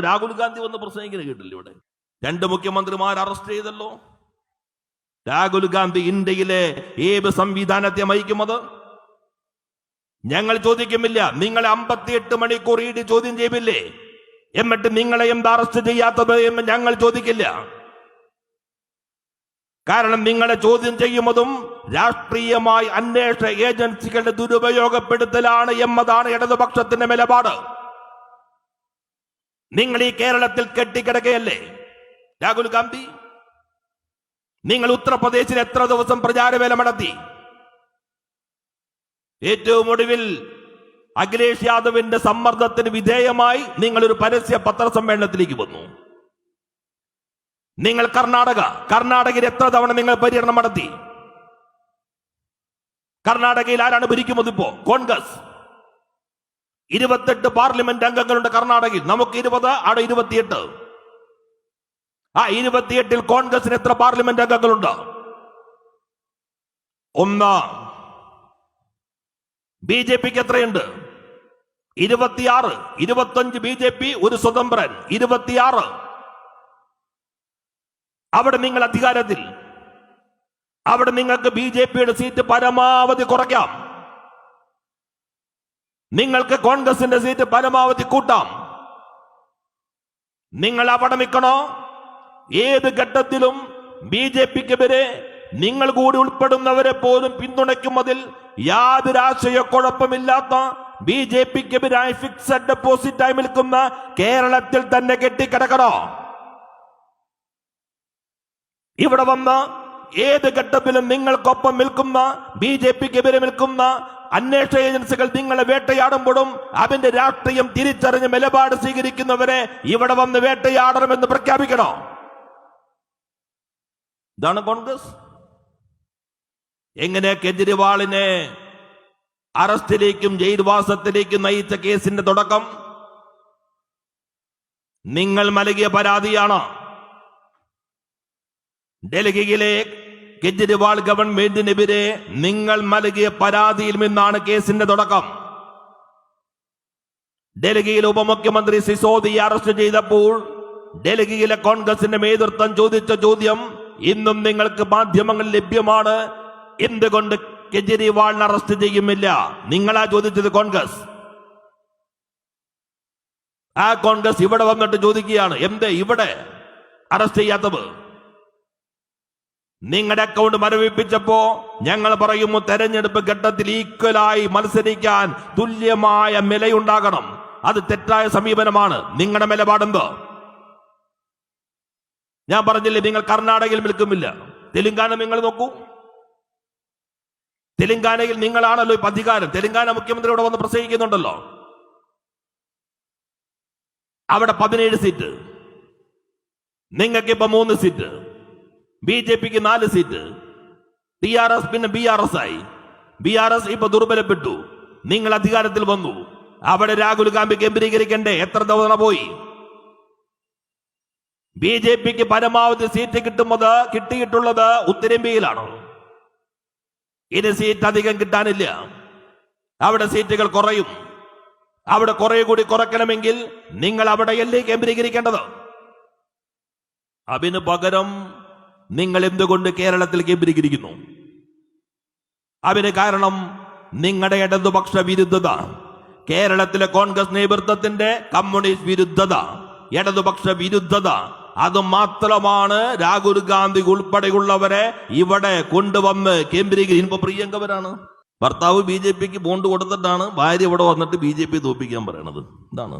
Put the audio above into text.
രാഹുൽ ഗാന്ധി വന്ന് പ്രസംഗിക്കുന്നത് കേട്ടില്ല ഇവിടെ? രണ്ട് മുഖ്യമന്ത്രിമാർ അറസ്റ്റ് ചെയ്തല്ലോ. രാഹുൽ ഗാന്ധി ഇന്ത്യയിലെ ഏത് സംവിധാനത്തെ മയക്കുന്നത് ഞങ്ങൾ ചോദിക്കുമില്ല നിങ്ങളെ അമ്പത്തിയെട്ട് മണിക്കൂർ ഇടി ചോദ്യം ചെയ്യില്ലേ എന്നിട്ട് നിങ്ങളെ എന്താ അറസ്റ്റ് ചെയ്യാത്തത് എന്ന് ഞങ്ങൾ ചോദിക്കില്ല. കാരണം നിങ്ങളെ ചോദ്യം ചെയ്യുന്നതും രാഷ്ട്രീയമായി അന്വേഷണ ഏജൻസികളുടെ ദുരുപയോഗപ്പെടുത്തലാണ് എന്നതാണ് ഇടതുപക്ഷത്തിന്റെ നിലപാട്. നിങ്ങൾ ഈ കേരളത്തിൽ കെട്ടിക്കിടക്കുകയല്ലേ രാഹുൽ ഗാന്ധി നിങ്ങൾ ഉത്തർപ്രദേശിൽ എത്ര ദിവസം പ്രചാരവേല നടത്തി? ഏറ്റവും ഒടുവിൽ അഖിലേഷ് യാദവിന്റെ സമ്മർദ്ദത്തിന് വിധേയമായി നിങ്ങൾ ഒരു പരസ്യ പത്രസമ്മേളനത്തിലേക്ക് വന്നു. നിങ്ങൾ കർണാടക കർണാടകയിൽ എത്ര തവണ നിങ്ങൾ പര്യടനം നടത്തി? കർണാടകയിൽ ആരാണ് ഭരിക്കുന്നത് ഇപ്പോ? കോൺഗ്രസ്. ഇരുപത്തെട്ട് പാർലമെന്റ് അംഗങ്ങളുണ്ട് കർണാടകയിൽ. നമുക്ക് ഇരുപത് അവിടെ ഇരുപത്തിയെട്ട്. ആ ഇരുപത്തിയെട്ടിൽ കോൺഗ്രസിന് എത്ര പാർലമെന്റ് അംഗങ്ങളുണ്ട്? ഒന്ന്. ബി ജെ പിക്ക് എത്രയുണ്ട്? ഇരുപത്തിയാറ്. ഇരുപത്തഞ്ച് ബി ജെ പി ഒരു സ്വതന്ത്രൻ. ഇരുപത്തിയാറ്. അവിടെ നിങ്ങൾ അധികാരത്തിൽ. അവിടെ നിങ്ങൾക്ക് ബി ജെ പിയുടെ സീറ്റ് പരമാവധി കുറയ്ക്കാം. നിങ്ങൾക്ക് കോൺഗ്രസിന്റെ സീറ്റ് പരമാവധി കൂട്ടാം. നിങ്ങൾ അപടമിക്കണോ ഏത് ഘട്ടത്തിലും ബി ജെ പിക്കെതിരെ നിങ്ങൾ കൂടി ഉൾപ്പെടുന്നവരെ പോലും പിന്തുണയ്ക്കുന്നതിൽ യാതൊരു ആശയക്കുഴപ്പമില്ലാത്ത ബി ജെ പിക്കെതിരായി ഫിക്സഡ് ഡെപ്പോസിറ്റായി നിൽക്കുന്ന കേരളത്തിൽ തന്നെ കെട്ടിക്കിടക്കണോ? ഇവിടെ വന്ന് ഏത് ഘട്ടത്തിലും നിങ്ങൾക്കൊപ്പം നിൽക്കുന്ന ബി ജെ പിക്കെതിരെ നിൽക്കുന്ന അന്വേഷണ ഏജൻസികൾ നിങ്ങളെ വേട്ടയാടുമ്പോഴും അതിന്റെ രാഷ്ട്രീയം തിരിച്ചറിഞ്ഞ് നിലപാട് സ്വീകരിക്കുന്നവരെ ഇവിടെ വന്ന് വേട്ടയാടണമെന്ന് പ്രഖ്യാപിക്കണോ? ഇതാണ് കോൺഗ്രസ്. എങ്ങനെ കെജ്രിവാളിനെ അറസ്റ്റിലേക്കും ജയിൽവാസത്തിലേക്കും നയിച്ച കേസിന്റെ തുടക്കം? നിങ്ങൾ നൽകിയ പരാതിയാണ്? ഡൽഹിയിലെ കെജ്രിവാൾ ഗവൺമെന്റിനെതിരെ നിങ്ങൾ നൽകിയ പരാതിയിൽ നിന്നാണ് കേസിന്റെ തുടക്കം. ഡൽഹിയിൽ ഉപമുഖ്യമന്ത്രി സിസോദിയെ അറസ്റ്റ് ചെയ്തപ്പോൾ ഡൽഹിയിലെ കോൺഗ്രസിന്റെ നേതൃത്വം ചോദിച്ച ചോദ്യം ഇന്നും നിങ്ങൾക്ക് മാധ്യമങ്ങൾ ലഭ്യമാണ്? എന്തുകൊണ്ട് കെജ്രിവാളിനെ അറസ്റ്റ് ചെയ്യുമില്ല? നിങ്ങളാ ചോദിച്ചത് കോൺഗ്രസ്. ആ കോൺഗ്രസ് ഇവിടെ വന്നിട്ട് ചോദിക്കുകയാണ് എന്ത് ഇവിടെ? അറസ്റ്റ് ചെയ്യാത്തത്? നിങ്ങളുടെ അക്കൗണ്ട് മരവിപ്പിച്ചപ്പോ ഞങ്ങൾ പറയുന്നു തെരഞ്ഞെടുപ്പ് ഘട്ടത്തിൽ ഈക്വലായി മത്സരിക്കാൻ തുല്യമായ നിലയുണ്ടാകണം അത് തെറ്റായ സമീപനമാണ്. നിങ്ങളുടെ നിലപാടെന്തോ? ഞാൻ പറഞ്ഞില്ലേ നിങ്ങൾ കർണാടകയിൽ നിൽക്കുമില്ല തെലുങ്കാന നിങ്ങൾ നോക്കൂ. തെലുങ്കാനയിൽ നിങ്ങളാണല്ലോ ഇപ്പൊ അധികാരം. തെലുങ്കാന മുഖ്യമന്ത്രി ഇവിടെ വന്ന് പ്രസംഗിക്കുന്നുണ്ടല്ലോ. അവിടെ പതിനേഴ് സീറ്റ്. നിങ്ങൾക്ക് ഇപ്പൊ മൂന്ന് സീറ്റ്. ബി ജെ പിക്ക് നാല് സീറ്റ്. ടി ആർ എസ് പിന്നെ ബി ആർ എസ് ആയി. ബി ആർ എസ് ഇപ്പൊ ദുർബലപ്പെട്ടു. നിങ്ങൾ അധികാരത്തിൽ വന്നു. അവിടെ രാഹുൽ ഗാന്ധി കേന്ദ്രീകരിക്കണ്ടേ? എത്ര തവണ പോയി? ബി ജെ പിക്ക് പരമാവധി സീറ്റ് കിട്ടുന്നത് കിട്ടിയിട്ടുള്ളത് ഉത്തരേന്ത്യയിലാണ്. ഇനി സീറ്റ് അധികം കിട്ടാനില്ല. അവിടെ സീറ്റുകൾ കുറയും. അവിടെ കുറെ കൂടി കുറയ്ക്കണമെങ്കിൽ നിങ്ങൾ അവിടെയല്ലേ കേന്ദ്രീകരിക്കേണ്ടത്? അതിന് പകരം നിങ്ങൾ എന്തുകൊണ്ട് കേരളത്തിൽ കേന്ദ്രീകരിക്കുന്നു? അതിന് കാരണം നിങ്ങളുടെ ഇടതുപക്ഷ വിരുദ്ധത. കേരളത്തിലെ കോൺഗ്രസ് നേതൃത്വത്തിന്റെ കമ്മ്യൂണിസ്റ്റ് വിരുദ്ധത. ഇടതുപക്ഷ വിരുദ്ധത. അത് മാത്രമാണ് രാഹുൽ ഗാന്ധി ഉൾപ്പെടെയുള്ളവരെ ഇവിടെ കൊണ്ടുവന്ന് കേന്ദ്രീകരിക്കും ഇപ്പൊ പ്രിയങ്കവരാണ് ഭർത്താവ് ബി ജെ പിക്ക് ബോണ്ട് കൊടുത്തിട്ടാണ് ഭാര്യ ഇവിടെ വന്നിട്ട് ബി ജെ പി തോപ്പിക്കാൻ പറയണത്. ഇതാണ്.